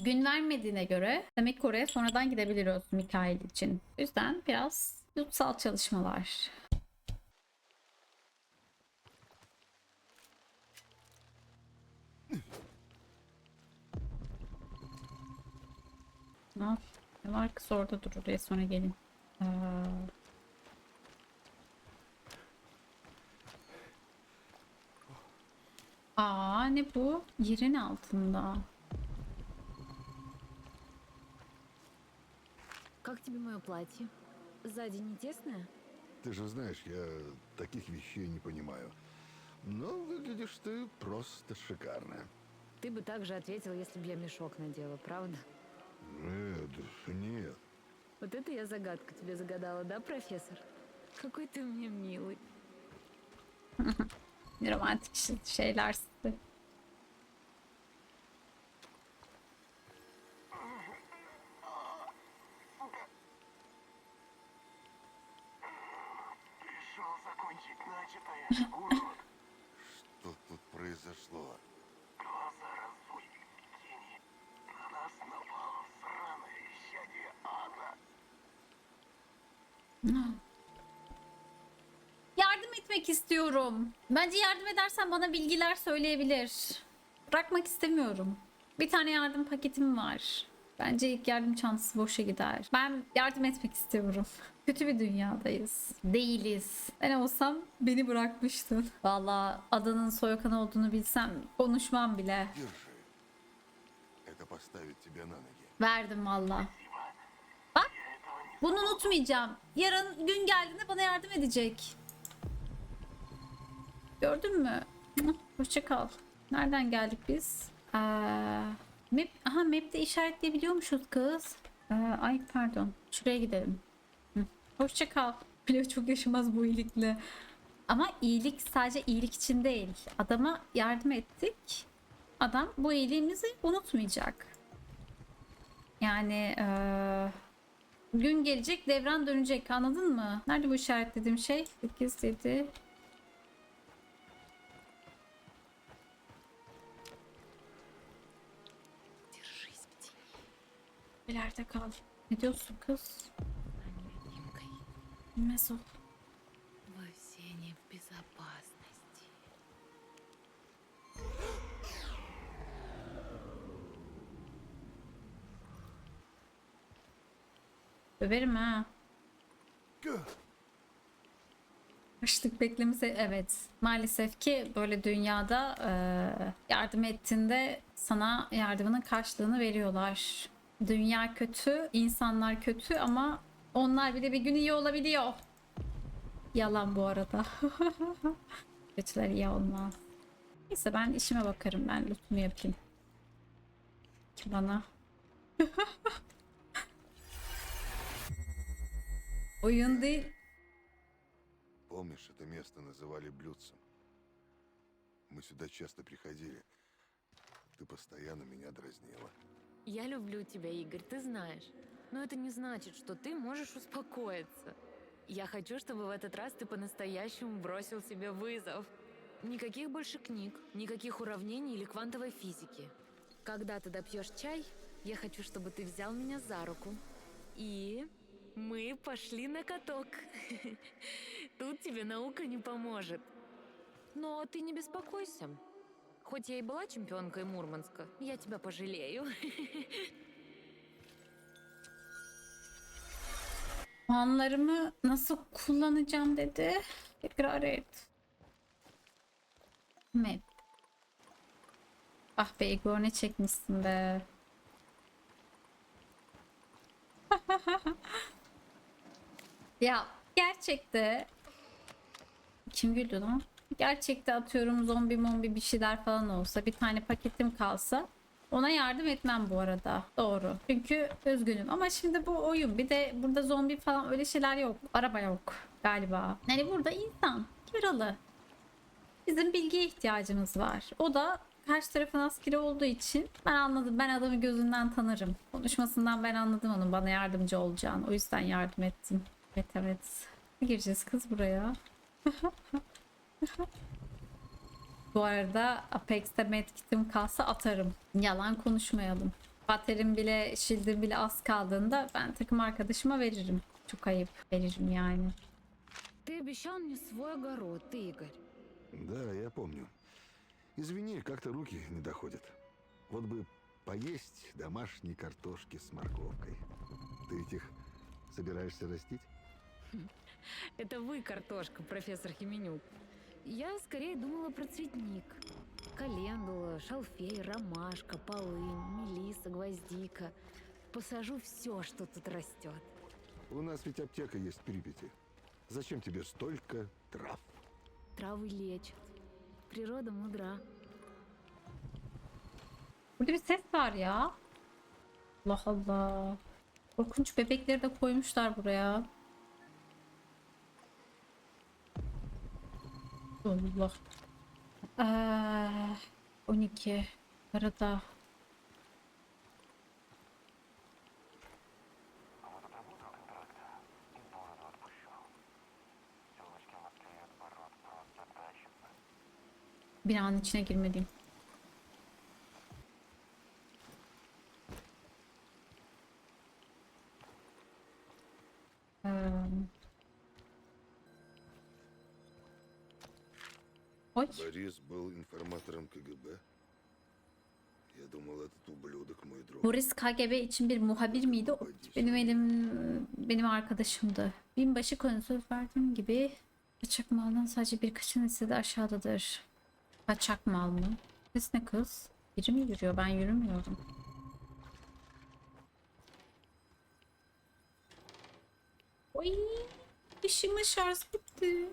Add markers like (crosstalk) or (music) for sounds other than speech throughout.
Gün vermediğine göre demek ki oraya sonradan gidebiliyoruz Mikail için. O yüzden biraz yutsal çalışmalar. Ne var kız orada dur oraya sonra gelin. Aa. Aa ne bu? Yerin altında. Как тебе мое платье? Сзади не тесное? Ты же знаешь, я таких вещей не понимаю. Но выглядишь ты просто шикарно. Ты бы так же ответил, если бы я мешок надела, правда? Нет, нет. Вот это я загадку тебе загадала, да, профессор? Какой ты мне mилый. Romantik şey- şeyler istiyorum. Bence yardım edersen bana bilgiler söyleyebilir. Bırakmak istemiyorum. Bir tane yardım paketim var. Bence ilk yardım çantası boşa gider. Ben yardım etmek istiyorum. (laughs) Kötü bir dünyadayız. Değiliz. Ben olsam beni bırakmıştın. Valla adanın soykan olduğunu bilsem konuşmam bile. Verdim valla. Bak bunu unutmayacağım. Yarın gün geldiğinde bana yardım edecek. Gördün mü? Hoşça kal. Nereden geldik biz? Ee, map, aha map'te işaretleyebiliyormuşuz kız. Ee, ay pardon. Şuraya gidelim. Hoşça kal. (laughs) Biliyor çok yaşamaz bu iyilikle. Ama iyilik sadece iyilik için değil. Adama yardım ettik. Adam bu iyiliğimizi unutmayacak. Yani eee, gün gelecek devran dönecek anladın mı? Nerede bu işaretlediğim şey? 8, 7. Nerede kal? Ne diyorsun kız? Mesut. Överim ha. Açlık beklemesi evet. Maalesef ki böyle dünyada e, yardım ettiğinde sana yardımının karşılığını veriyorlar. Dünya kötü, insanlar kötü ama onlar bile bir gün iyi olabiliyor. Yalan bu arada. (laughs) Kötüler iyi olmaz. Neyse ben işime bakarım. Ben lootumu yapayım. Ki bana. (laughs) Oyun değil. Помнишь, это место называли блюдцем? Мы сюда часто приходили. Ты постоянно меня дразнила. Я люблю тебя, Игорь, ты знаешь. Но это не значит, что ты можешь успокоиться. Я хочу, чтобы в этот раз ты по-настоящему бросил себе вызов. Никаких больше книг, никаких уравнений или квантовой физики. Когда ты допьешь чай, я хочу, чтобы ты взял меня за руку. И мы пошли на каток. (laughs) Тут тебе наука не поможет. Но ты не беспокойся. Хоть я и была чемпионкой Мурманска, я тебя пожалею. Puanlarımı nasıl kullanacağım dedi. Tekrar et. Map. Ah be Igor ne çekmişsin be. (laughs) ya gerçekte kim güldü lan? Gerçekte atıyorum zombi mombi bir şeyler falan olsa bir tane paketim kalsa ona yardım etmem bu arada. Doğru. Çünkü üzgünüm. Ama şimdi bu oyun. Bir de burada zombi falan öyle şeyler yok. Araba yok galiba. Yani burada insan. Yaralı. Bizim bilgiye ihtiyacımız var. O da karşı tarafın askeri olduğu için ben anladım. Ben adamı gözünden tanırım. Konuşmasından ben anladım onun bana yardımcı olacağını. O yüzden yardım ettim. Evet evet. Gireceğiz kız buraya. (laughs) Bu arada Apex'te medkitim kalsa atarım. Yalan konuşmayalım. baterim bile, shield'im bile az kaldığında ben takım arkadaşıma veririm. Çok ayıp veririm yani. Ты обещал мне свой огород, ты, Игорь. Да, я помню. Извини, как-то руки не доходят. Вот бы поесть домашней картошки с морковкой. Ты ведь их собираешься растить? Это вы картошка, профессор Хименюк. Я скорее думала про цветник. Календула, шалфей, ромашка, полынь, мелиса, гвоздика. Посажу все, что тут растет. У нас ведь аптека есть в Припяти. Зачем тебе столько трав? Травы лечат. Природа мудра. Burada bir ses var ya. Allah Allah. Korkunç bebekleri de koymuşlar buraya. Allah. Ee, 12 arada. Bir an içine girmediğim. Борис был информатором КГБ. Я думал, этот ублюдок мой друг. Boris KGB için bir muhabir miydi? O Benim elim benim arkadaşımdı. Binbaşı konusu verdiğim gibi kaçak maldan sadece birkaçının istediği aşağıdadır. Kaçak mal mı? Kız ne kız? Biri mi yürüyor? Ben yürümüyorum. Oy, dişimin şarj bitti.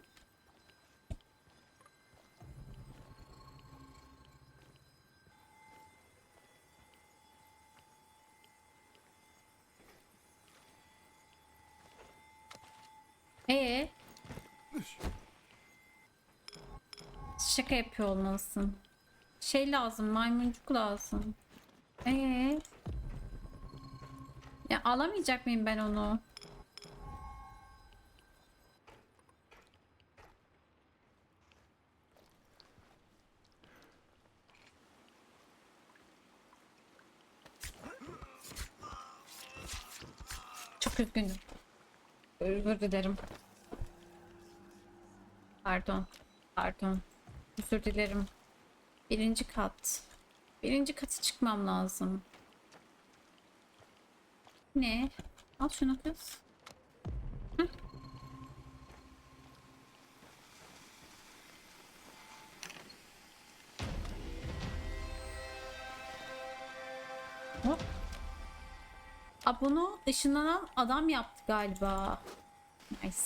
Ee? Şaka yapıyor olmalısın. Şey lazım, maymuncuk lazım. Ee? Ya alamayacak mıyım ben onu? Çok üzgünüm. Özür dilerim. Pardon. Pardon. Özür dilerim. Birinci kat. Birinci katı çıkmam lazım. Ne? Al şunu kız. Aa, bunu ışınlanan adam yaptı galiba. Nice.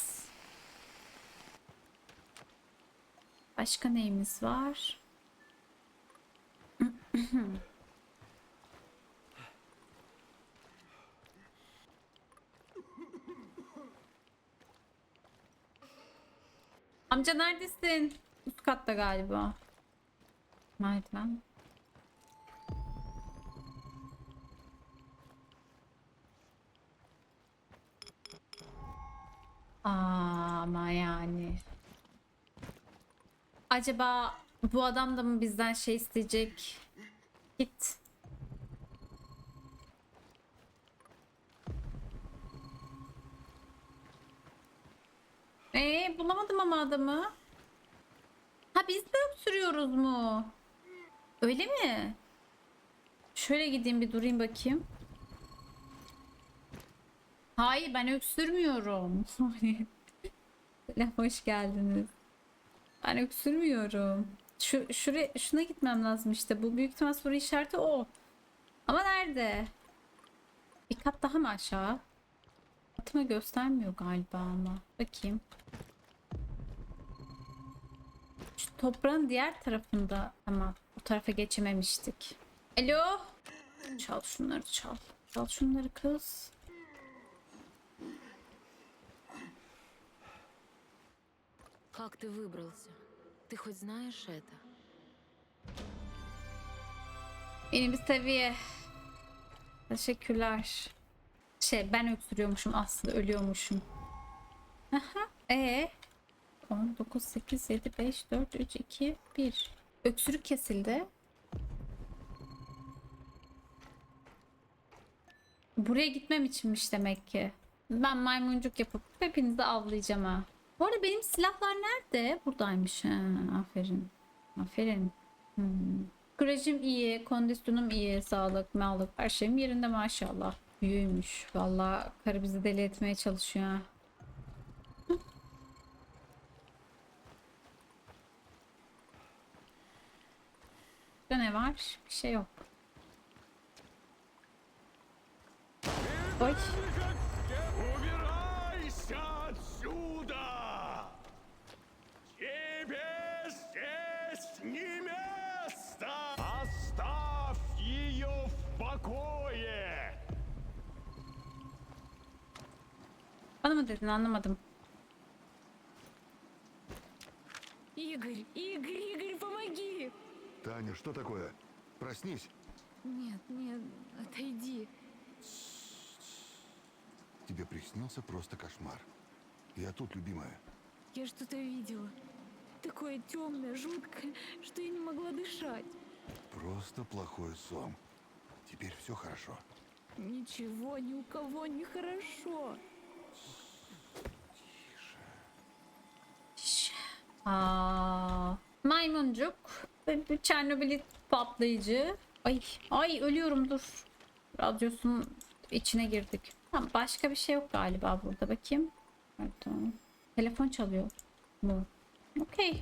Başka neyimiz var? Amca neredesin? Üst katta galiba. Merdiven. Ama yani. Acaba bu adam da mı bizden şey isteyecek? Git. Ee, bulamadım ama adamı. Ha biz de öksürüyoruz mu? Öyle mi? Şöyle gideyim bir durayım bakayım. Hayır ben öksürmüyorum. (laughs) Selam hoş geldiniz. Ben öksürmüyorum. Şu şuraya şuna gitmem lazım işte. Bu büyük ihtimal soru işareti o. Ama nerede? Bir kat daha mı aşağı? Atıma göstermiyor galiba ama. Bakayım. Şu toprağın diğer tarafında tamam. Bu tarafa geçememiştik. Alo. Çal şunları çal. Çal şunları kız. Как ты выбрался? Ты хоть знаешь это? Yeni bir seviye. Teşekkürler. Şey ben öksürüyormuşum aslında ölüyormuşum. Aha. E 10 9 8 7 5 4 3 2 1. Öksürük kesildi. Buraya gitmem içinmiş demek ki. Ben maymuncuk yapıp hepinizi avlayacağım ha. Bu arada benim silahlar nerede? Buradaymış. Ha, aferin. Aferin. Hmm. Psikolojim iyi, kondisyonum iyi, sağlık, mağlık, her şeyim yerinde maşallah. Büyüymüş. Vallahi karı bizi deli etmeye çalışıyor ha. (laughs) Burada ne var? Bir şey yok. Oy. Bana mı dedin anlamadım. Игорь, Игорь, Игорь, помоги! Таня, что такое? Проснись. Нет, нет, отойди. Тебе приснился просто кошмар. Я тут, любимая. Я что-то видела. Такое темное, жуткое, что я не могла дышать. Просто плохой сон. Теперь все хорошо. Ничего ни у кого не хорошо. Aa, maymuncuk. Bir Çernobilit patlayıcı. Ay, ay ölüyorum dur. Radyosunun içine girdik. Tamam, başka bir şey yok galiba burada. Bakayım. Pardon. Telefon çalıyor mu? Okey.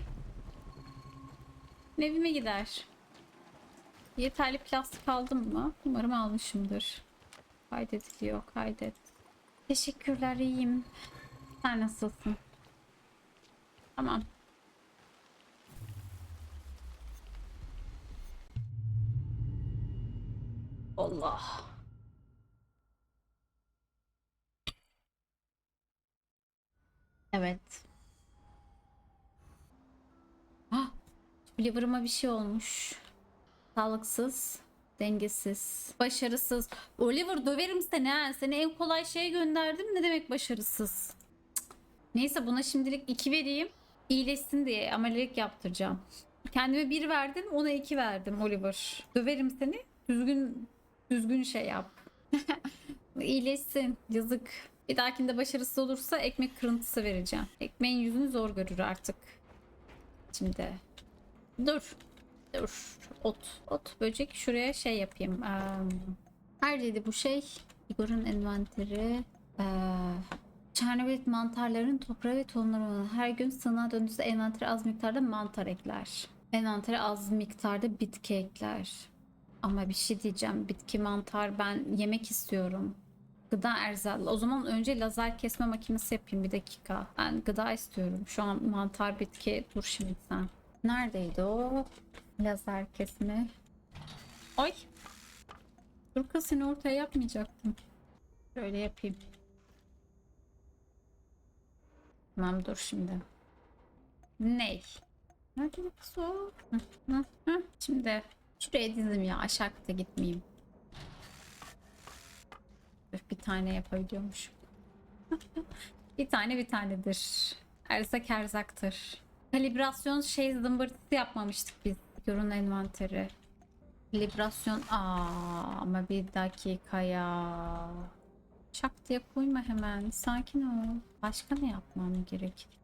Evime gider. Yeterli plastik aldım mı? Umarım almışımdır. Kaydediliyor. Kaydet. Teşekkürler iyiyim. Sen nasılsın? Tamam. Allah. Evet. Ah, liver'ıma bir şey olmuş. Sağlıksız, dengesiz, başarısız. Oliver döverim seni ha. Seni en kolay şeye gönderdim. Ne demek başarısız? Neyse buna şimdilik 2 vereyim. İyileşsin diye amelilik yaptıracağım. Kendime 1 verdim ona 2 verdim Oliver. Döverim seni. Düzgün düzgün şey yap. (laughs) İyileşsin. Yazık. Bir dahakinde başarısız olursa ekmek kırıntısı vereceğim. Ekmeğin yüzünü zor görür artık. Şimdi. Dur. Dur. Ot. Ot böcek. Şuraya şey yapayım. Ee, neredeydi bu şey? Igor'un envanteri. Ee, Çernobilit mantarların toprağı ve tohumları olan her gün sığınağa döndüğünüzde envantere az miktarda mantar ekler. Envantere az miktarda bitki ekler. Ama bir şey diyeceğim. Bitki mantar ben yemek istiyorum. Gıda erzal. O zaman önce lazer kesme makinesi yapayım bir dakika. Ben gıda istiyorum. Şu an mantar bitki. Dur şimdi sen. Neredeydi o? Lazer kesme. Ay. Dur kız seni ortaya yapmayacaktım. Şöyle yapayım. Tamam dur şimdi. Ney? Nerede kız o? Şimdi şuraya dizim ya aşağı kata gitmeyeyim. Bir tane yapabiliyormuşum. (laughs) bir tane bir tanedir. Erzak erzaktır. Kalibrasyon şey zımbırtısı yapmamıştık biz. Yorun envanteri. Kalibrasyon aa ama bir dakika ya. Çak diye koyma hemen. Sakin ol. Başka ne yapmam gerekir?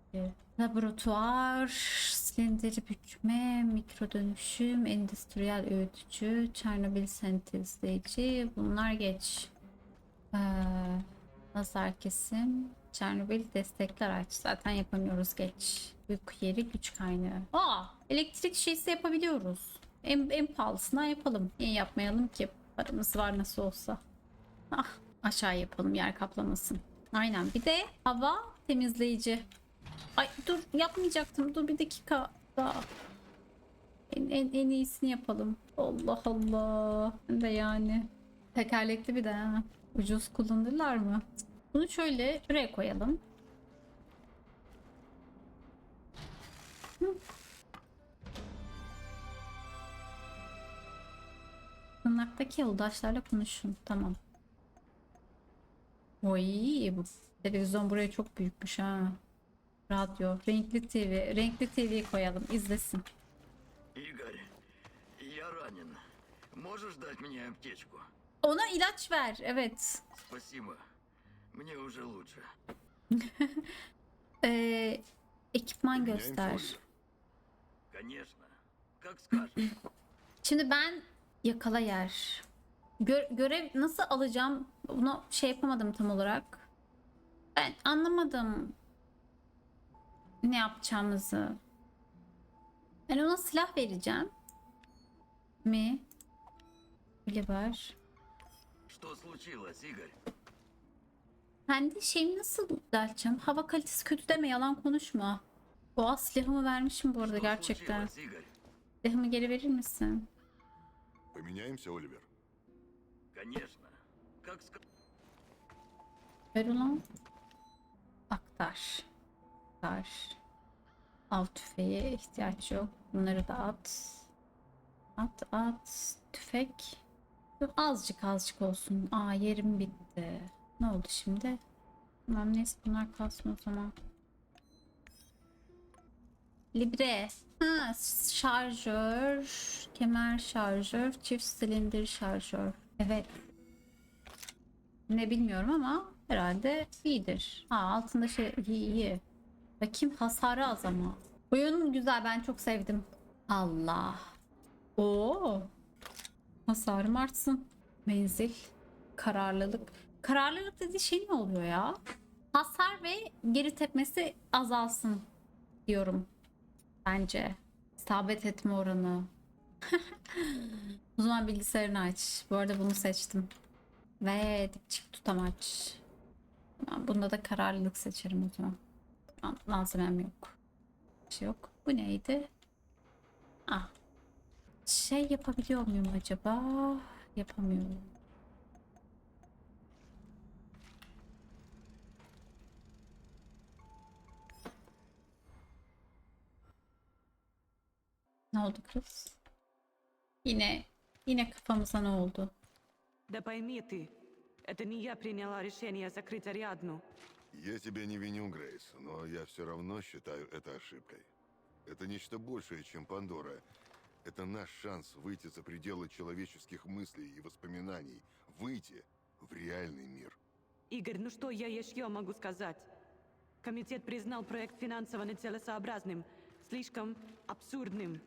Laboratuvar, silindiri bükme, mikro dönüşüm, endüstriyel öğütücü, Çernobil sentezleyici. Bunlar geç. Ee, kesim, Çernobil destekler aç. Zaten yapamıyoruz geç. Uyku yeri güç kaynağı. Aa, elektrik şeysi yapabiliyoruz. En, en pahalısından yapalım. Niye yapmayalım ki? Paramız var nasıl olsa. Ah, aşağı yapalım yer kaplamasın. Aynen. Bir de hava temizleyici. Ay dur yapmayacaktım. Dur bir dakika daha. En, en, en iyisini yapalım. Allah Allah. De yani. Tekerlekli bir de ha. Ucuz kullanırlar mı? Bunu şöyle şuraya koyalım. Hı. Tırnaktaki yoldaşlarla konuşun. Tamam. Oy bu televizyon buraya çok büyükmüş ha. Radyo, renkli TV. Renkli TV'yi koyalım izlesin. Игорь, я ранен. Можешь дать мне аптечку? Ona ilaç ver. Evet. Спасибо. Мне уже лучше. (laughs) Ee, ekipman Меняемся, göster. Оливер? Конечно. Как скажешь. (clears throat) Şimdi ben yakala yer. Gö- görev nasıl alacağım? Bunu şey yapamadım tam olarak. Ben anlamadım ne yapacağımızı. Ben ona silah vereceğim. Mi? Oliver. Что случилось, Игорь? Ben de şeyimi nasıl düzelteceğim? Hava kalitesi kötü deme yalan konuşma. Boğa silahımı vermişim bu arada Что gerçekten. случилось, Игорь? Silahımı geri verir misin? Поменяемся, Оливер? Конечно. Как скажешь. Ver ulan. Aktar. Aktar. Av tüfeğe ihtiyaç yok. Bunları da at. At at. Tüfek. Azıcık azıcık olsun. Aa yerim bitti. Ne oldu şimdi? Tamam neyse bunlar kalsın o zaman. Libre. Ha, şarjör. Kemer şarjör. Çift silindir şarjör. Evet. Ne bilmiyorum ama herhalde iyidir. Ha altında şey iyi iyi. Bakayım hasarı az ama. Oyun güzel ben çok sevdim. Allah. Oo. Hasarım artsın. Menzil. Kararlılık. Kararlılık dediği şey ne oluyor ya? Hasar ve geri tepmesi azalsın diyorum. Bence. İsabet etme oranı. (laughs) o zaman bilgisayarını aç. Bu arada bunu seçtim. Ve dipçik tutamaç. Bunda da kararlılık seçerim o zaman. Tamam, Malzemem yok. Bir şey yok. Bu neydi? Ah. Şey yapabiliyor muyum acaba? Yapamıyorum. Ne oldu kız? Yine yine kafamıza ne oldu? Да пойми ты, это не я приняла решение закрыть Ариадну. Я тебя не виню, Грейс, но Я все равно считаю это ошибкой. Это нечто большее, чем Пандора. Это наш шанс выйти за пределы человеческих мыслей и воспоминаний. Выйти в реальный мир. Игорь, ну что я еще могу сказать? Комитет признал проект финансово нецелесообразным, слишком абсурдным.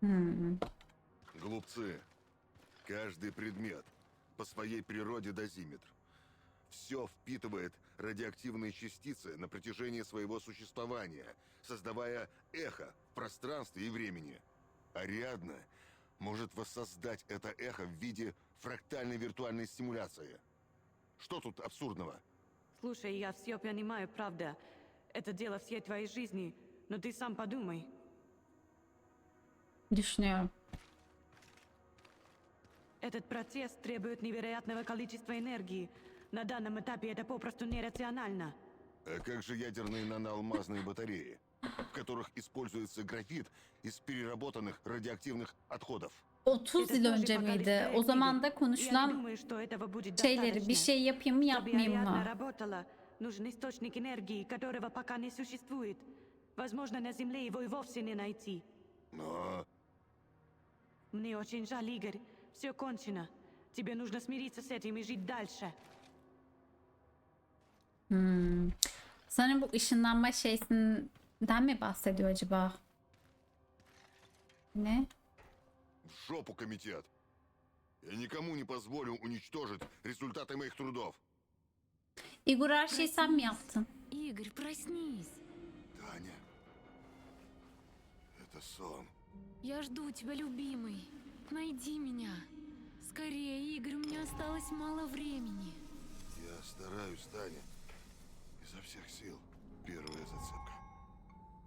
Hmm. Глупцы. Каждый предмет по своей природе дозиметр. Все впитывает радиоактивные частицы на протяжении своего существования, создавая эхо в пространстве и времени. Ариадна может воссоздать это эхо в виде фрактальной виртуальной стимуляции. Что тут абсурдного? Слушай, я все понимаю, правда. Это дело всей твоей жизни, но ты сам подумай. Düşünüyorum. Этот процесс требует невероятного количества энергии. На данном этапе это попросту нерационально. А как же ядерные наноалмазные батареи, в которых используется графит из переработанных радиоактивных отходов? 30 Это yıl önce miydi? O zaman da Игорь. Я не konuşulan şeyleri bir şey yapayım mı yapmayayım mı? нужен источник энергии, которого пока не существует. Возможно, на Земле его и вовсе не найти. Но Мне очень жаль, Игорь. Все кончено. Тебе нужно смириться с этим и жить дальше. Hmm. Sanırım bu ışınlanma şeysinden mi bahsediyor acaba? Ne? в жопу комитет! Я никому не позволю уничтожить результаты моих трудов. Igor her şeyi sen mi yaptın? Игорь, проснись. Таня, это сон. Я жду тебя, любимый. Найди меня. Скорее, Игорь, у меня осталось мало времени. Я стараюсь, Таня. Изо всех сил. Первая зацепка.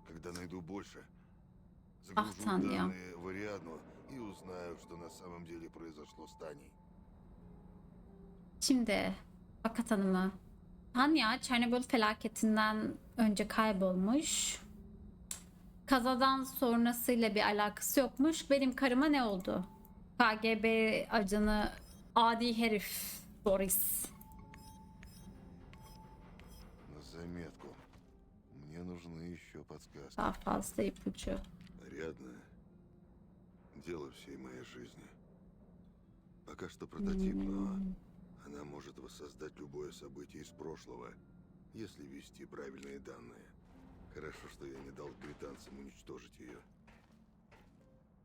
Когда найду больше, загружу Ах, Таня. данные в Ариадну и узнаю, что на самом деле произошло с Таней. Şimdi Fakat Hanım'ı. Tanya Çernobil felaketinden önce kaybolmuş. Kazadan sonrasıyla bir alakası yokmuş. Benim karıma ne oldu? KGB ajanı adi herif Boris. На заметку. Мне нужны еще подсказки. Daha fazla ipucu. Ариадна, дело всей моей жизни. Пока что прототип, но она может воссоздать любое событие из прошлого, если ввести правильные данные. Хорошо, что я не дал британцам уничтожить ее.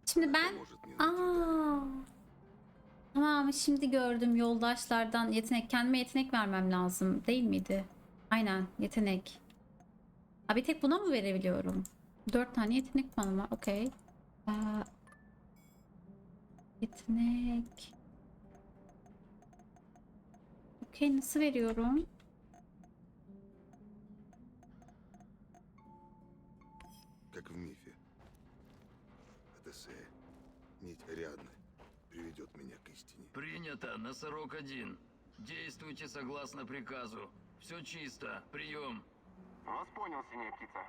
Şimdi ben Aa. Tamam şimdi gördüm yoldaşlardan yetenek kendime yetenek vermem lazım değil miydi? Aynen yetenek. Ha bir tek buna mı verebiliyorum? Dört tane yetenek puanım var. Okey. Ee, yetenek. Okey nasıl veriyorum? Как в мифе. Одиссея. Нить Ариадны приведет меня к истине. Принято, носорог один. Действуйте согласно приказу. Все чисто. Прием. Вас понял, синяя птица.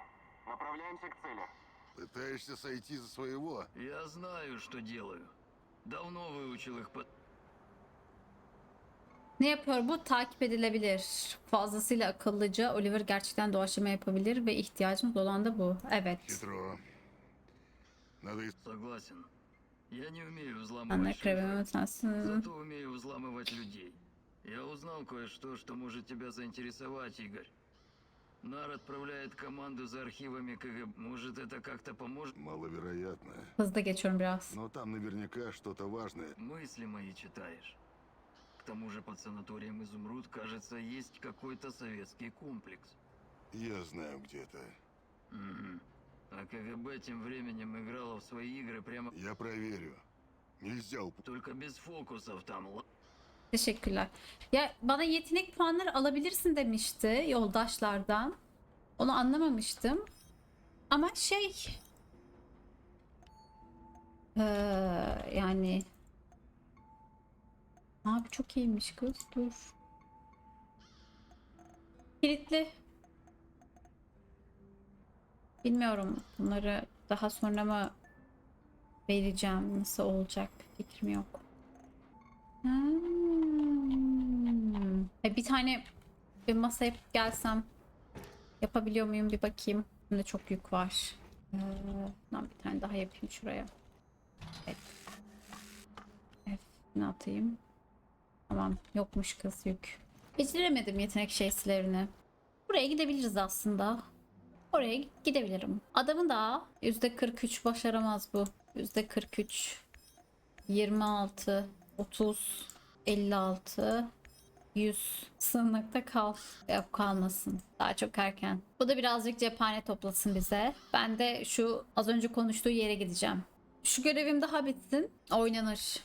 Направляемся к цели. Пытаешься сойти за своего? Я знаю, что делаю. Давно выучил их по... Ne yapıyor bu? Takip edilebilir. Fazlasıyla akıllıca. Oliver gerçekten doğaçlama yapabilir ve ihtiyacımız olan da bu. Evet. Хитро. Надо иск- Согласен. Я не умею Anne взламывать kremimi шифры, sensin. зато умею взламывать людей. Я узнал кое-что, что может тебя заинтересовать, Игорь. Нар отправляет команду за архивами КГБ. Может, это как-то поможет? Маловероятно. Hızlı geçiyorum biraz. Но там наверняка что-то важное. Мысли мои читаешь. К тому же под санаторием Изумруд, кажется, есть какой-то советский комплекс. Я знаю где это. Мгм. А КГБ тем временем играло в свои игры прямо... Я проверю. Нельзя уп... Только без фокусов там. л- Teşekkürler. Ya bana yetenek puanları alabilirsin demişti yoldaşlardan. Onu anlamamıştım. Ama şey eee, yani abi çok iyiymiş kız. Dur. Kilitli. Bilmiyorum bunları daha sonra mı vereceğim nasıl olacak fikrim yok. Hmm. E, bir tane bir masa yapıp gelsem yapabiliyor muyum bir bakayım. Bunda çok yük var. Ee, ben bir tane daha yapayım şuraya. Evet. Evet, ne atayım? Tamam, yokmuş kız yük. Beceremedim yetenek şeysilerini. Buraya gidebiliriz aslında. Oraya gidebilirim. Adamın da %43 başaramaz bu. %43 26 30 56 100 sınırlıkta kal. Yok kalmasın. Daha çok erken. Bu da birazcık cephane toplasın bize. Ben de şu az önce konuştuğu yere gideceğim. Şu görevim daha bitsin. Oynanır.